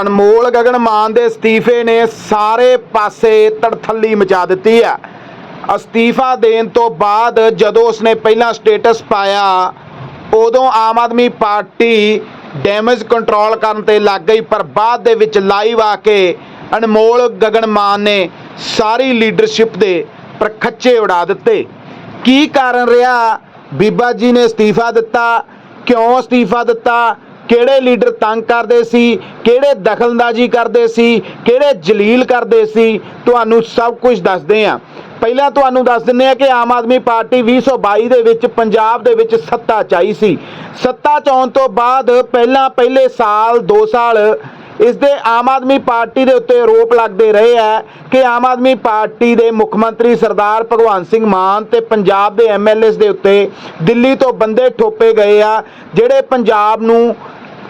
ਅਨਮੋਲ ਗਗਨ ਮਾਨ ਦੇ ਅਸਤੀਫੇ ਨੇ ਸਾਰੇ ਪਾਸੇ ਤੜਥੱਲੀ ਮਚਾ ਦਿੱਤੀ ਆ ਅਸਤੀਫਾ ਦੇਣ ਤੋਂ ਬਾਅਦ ਜਦੋਂ ਉਸਨੇ ਪਹਿਲਾਂ ਸਟੇਟਸ ਪਾਇਆ, ਉਦੋਂ Aam Aadmi party damage control ਕਰਨ ਤੇ ਲੱਗ ਗਈ, ਪਰ ਬਾਅਦ ਦੇ ਵਿੱਚ ਲਾਈਵ ਆ ਕੇ ਅਨਮੋਲ ਗਗਨ ਮਾਨ ਨੇ ਸਾਰੀ ਲੀਡਰਸ਼ਿਪ ਦੇ ਪ੍ਰਖੱਚੇ ਉਡਾ ਦਿੱਤੇ। ਕੀ ਕਾਰਨ ਰਿਹਾ? ਬੀਬਾ ਜੀ ਨੇ ਅਸਤੀਫਾ ਦਿੱਤਾ। ਕਿਉਂ ਅਸਤੀਫਾ ਦਿੱਤਾ? ਕਿਹੜੇ ਲੀਡਰ ਤੰਗ ਕਰਦੇ ਸੀ, ਕਿਹੜੇ ਦਖਲਅੰਦਾਜ਼ੀ ਕਰਦੇ ਸੀ, ਕਿਹੜੇ ਜਲੀਲ ਕਰਦੇ ਸੀ, ਤੁਹਾਨੂੰ ਸਭ ਕੁਝ ਦੱਸਦੇ ਆ ਪਹਿਲਾਂ ਤੁਹਾਨੂੰ ਦੱਸ ਦਿੰਦੇ ਆ ਕਿ ਆਮ ਆਦਮੀ ਪਾਰਟੀ 2022 ਦੇ ਵਿੱਚ ਪੰਜਾਬ ਦੇ ਵਿੱਚ ਸੱਤਾ ਚਾਈ ਸੀ। ਸੱਤਾ ਚ ਆਉਣ ਤੋਂ ਬਾਅਦ ਪਹਿਲਾਂ ਪਹਿਲੇ ਸਾਲ 2 ਸਾਲ ਇਸ ਦੇ ਆਮ ਆਦਮੀ ਪਾਰਟੀ ਦੇ ਉੱਤੇ ਆਰੋਪ ਲੱਗਦੇ ਰਹੇ ਆ ਕਿ ਆਮ ਆਦਮੀ ਪਾਰਟੀ ਦੇ ਮੁੱਖ ਮੰਤਰੀ ਸਰਦਾਰ ਭਗਵੰਤ ਸਿੰਘ ਮਾਨ ਤੇ ਪੰਜਾਬ ਦੇ ਐਮਐਲਏਸ ਦੇ ਉੱਤੇ ਦਿੱਲੀ ਤੋਂ ਬੰਦੇ ਠੋਪੇ ਗਏ ਆ, ਜਿਹੜੇ ਪੰਜਾਬ ਨੂੰ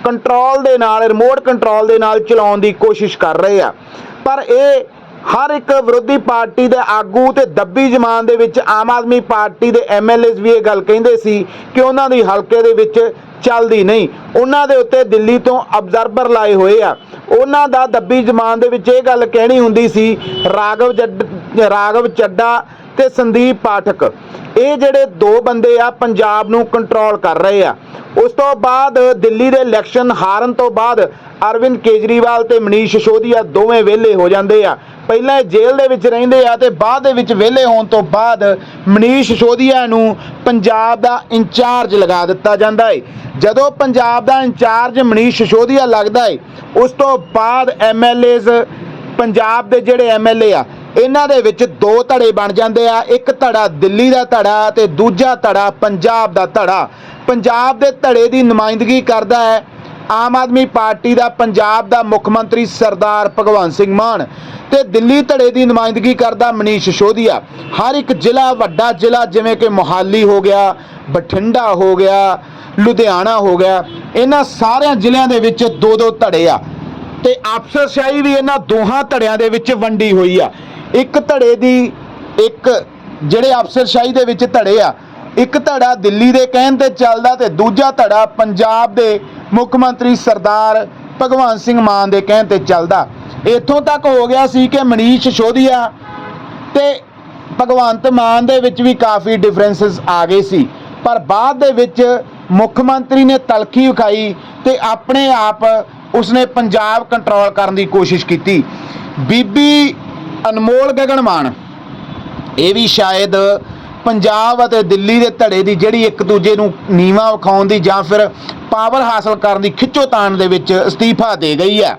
ਕੰਟਰੋਲ ਦੇ ਨਾਲ ਰਿਮੋਟ ਕੰਟਰੋਲ ਦੇ ਨਾਲ ਚਲਾਉਣ ਦੀ ਕੋਸ਼ਿਸ਼ ਕਰ ਰਹੇ ਆ। ਪਰ ਇਹ ਹਰ ਇੱਕ ਵਿਰੋਧੀ ਪਾਰਟੀ ਦੇ ਆਗੂ ਤੇ ਦੱਬੀ ਜ਼ਮਾਨ ਦੇ ਵਿੱਚ ਆਮ ਆਦਮੀ ਪਾਰਟੀ ਦੇ ਐਮਐਲਏਸ ਵੀ ਇਹ ਗੱਲ ਕਹਿੰਦੇ ਸੀ ਕਿ ਉਹਨਾਂ ਦੀ ਹਲਕੇ ਦੇ ਵਿੱਚ ਚੱਲਦੀ ਨਹੀਂ। ਉਹਨਾਂ ਦੇ ਉੱਤੇ ਦਿੱਲੀ ਤੋਂ ਅਬਜ਼ਰਵਰ ਲਾਏ ਹੋਏ ਆ। ਉਹਨਾਂ ਦਾ ਦੱਬੀ ਜ਼ਮਾਨ ਦੇ ਵਿੱਚ ਇਹ ਗੱਲ ਕਹਿਣੀ ਹੁੰਦੀ ਸੀ, ਰਾਘਵ ਜੱਡ, ਰਾਘਵ ਚੱਡਾ ਤੇ ਸੰਦੀਪ ਪਾਠਕ। ਇਹ ਜਿਹੜੇ ਦੋ ਬੰਦੇ ਆ ਪੰਜਾਬ ਨੂੰ ਕੰਟਰੋਲ ਕਰ ਰਹੇ ਆ। ਉਸ ਤੋਂ ਬਾਅਦ ਦਿੱਲੀ ਦੇ ਇਲੈਕਸ਼ਨ ਹਾਰਨ ਤੋਂ ਬਾਅਦ ਅਰਵਿੰਦ ਕੇਜਰੀਵਾਲ ਤੇ ਮਨੀਸ਼ ਸਿਸੋਦੀਆ ਦੋਵੇਂ ਵਿਹਲੇ ਹੋ ਜਾਂਦੇ ਆ। ਪਹਿਲਾਂ ਜੇਲ੍ਹ ਦੇ ਵਿੱਚ ਰਹਿੰਦੇ ਆ ਤੇ ਬਾਅਦ ਦੇ ਵਿੱਚ ਵਿਹਲੇ ਹੋਣ ਤੋਂ ਬਾਅਦ ਮਨੀਸ਼ ਸਿਸੋਦੀਆ ਨੂੰ ਪੰਜਾਬ ਦਾ ਇੰਚਾਰਜ ਲਗਾ ਦਿੱਤਾ ਜਾਂਦਾ ਹੈ ਜਦੋਂ ਪੰਜਾਬ ਦਾ ਇੰਚਾਰਜ ਮਨੀਸ਼ ਸਿਸੋਦੀਆ ਲੱਗਦਾ ਏ, ਉਸ ਤੋਂ ਬਾਅਦ ਐਮਐਲਏਜ਼ ਪੰਜਾਬ ਦੇ ਜਿਹੜੇ ਐਮਐਲਏ ਆ ਇਹਨਾਂ ਦੇ ਵਿੱਚ ਦੋ ਧੜੇ ਬਣ ਜਾਂਦੇ ਆ, ਇੱਕ ਧੜਾ ਦਿੱਲੀ ਦਾ ਧੜਾ ਤੇ ਦੂਜਾ ਧੜਾ ਪੰਜਾਬ ਦਾ ਧੜਾ। ਪੰਜਾਬ ਦੇ ਧੜੇ ਦੀ ਨੁਮਾਇੰਦਗੀ ਕਰਦਾ ਹੈ ਆਮ ਆਦਮੀ ਪਾਰਟੀ ਦਾ ਪੰਜਾਬ ਦਾ ਮੁੱਖ ਮੰਤਰੀ ਸਰਦਾਰ ਭਗਵੰਤ ਸਿੰਘ ਮਾਨ ਤੇ ਦਿੱਲੀ ਧੜੇ ਦੀ ਨੁਮਾਇੰਦਗੀ ਕਰਦਾ ਮਨੀਸ਼ ਸਿਸੋਦੀਆ ਹਰ ਇੱਕ ਜ਼ਿਲ੍ਹਾ ਵੱਡਾ ਜ਼ਿਲ੍ਹਾ ਜਿਵੇਂ ਕਿ ਮੋਹਾਲੀ ਹੋ ਗਿਆ, ਬਠਿੰਡਾ ਹੋ ਗਿਆ, ਲੁਧਿਆਣਾ ਹੋ ਗਿਆ, ਇਹਨਾਂ ਸਾਰਿਆਂ ਜ਼ਿਲ੍ਹਿਆਂ ਦੇ ਵਿੱਚ ਦੋ ਦੋ ਧੜੇ ਆ। ਤੇ ਅਫਸਰਸ਼ਾਹੀ ਵੀ ਇਹਨਾਂ ਦੋਹਾਂ ਧੜਿਆਂ ਦੇ ਵਿੱਚ ਵੰਡੀ ਹੋਈ ਆ। ਇੱਕ ਧੜੇ ਦੀ ਇੱਕ ਜਿਹੜੇ ਅਫਸਰਸ਼ਾਹੀ ਦੇ ਵਿੱਚ ਧੜੇ ਆ, ਇੱਕ ਧੜਾ ਦਿੱਲੀ ਦੇ ਕਹਿਣ ਤੇ ਚੱਲਦਾ ਤੇ ਦੂਜਾ ਧੜਾ ਪੰਜਾਬ ਦੇ ਮੁੱਖ ਮੰਤਰੀ ਸਰਦਾਰ ਭਗਵੰਤ ਸਿੰਘ ਮਾਨ ਦੇ ਕਹਿਣ ਤੇ ਚੱਲਦਾ। ਇੱਥੋਂ ਤੱਕ ਹੋ ਗਿਆ ਸੀ ਕਿ ਮਨੀਸ਼ ਸਿਸੋਦੀਆ ਤੇ ਭਗਵੰਤ ਮਾਨ ਦੇ ਵਿੱਚ ਵੀ ਕਾਫੀ ਡਿਫਰੈਂਸਸ ਆ ਗਏ ਸੀ। ਪਰ ਬਾਅਦ ਦੇ ਵਿੱਚ ਮੁੱਖ ਮੰਤਰੀ ਨੇ ਤਲਖੀ ਵਿਖਾਈ ਤੇ ਆਪਣੇ ਆਪ ਉਸਨੇ ਪੰਜਾਬ ਕੰਟਰੋਲ ਕਰਨ ਦੀ ਕੋਸ਼ਿਸ਼ ਕੀਤੀ। ਬੀਬੀ ਅਨਮੋਲ ਗਗਨ ਮਾਨ ਇਹ ਵੀ ਸ਼ਾਇਦ ਪੰਜਾਬ ਅਤੇ ਦਿੱਲੀ ਦੇ ਧੜੇ ਦੀ ਜਿਹੜੀ ਇੱਕ ਦੂਜੇ ਨੂੰ ਨੀਵਾ ਵਿਖਾਉਣ ਦੀ ਜਾਂ ਫਿਰ ਪਾਵਰ ਹਾਸਲ ਕਰਨ ਦੀ ਖਿੱਚੋਤਾਣ ਦੇ ਵਿੱਚ ਅਸਤੀਫਾ ਦੇ ਗਈ ਹੈ।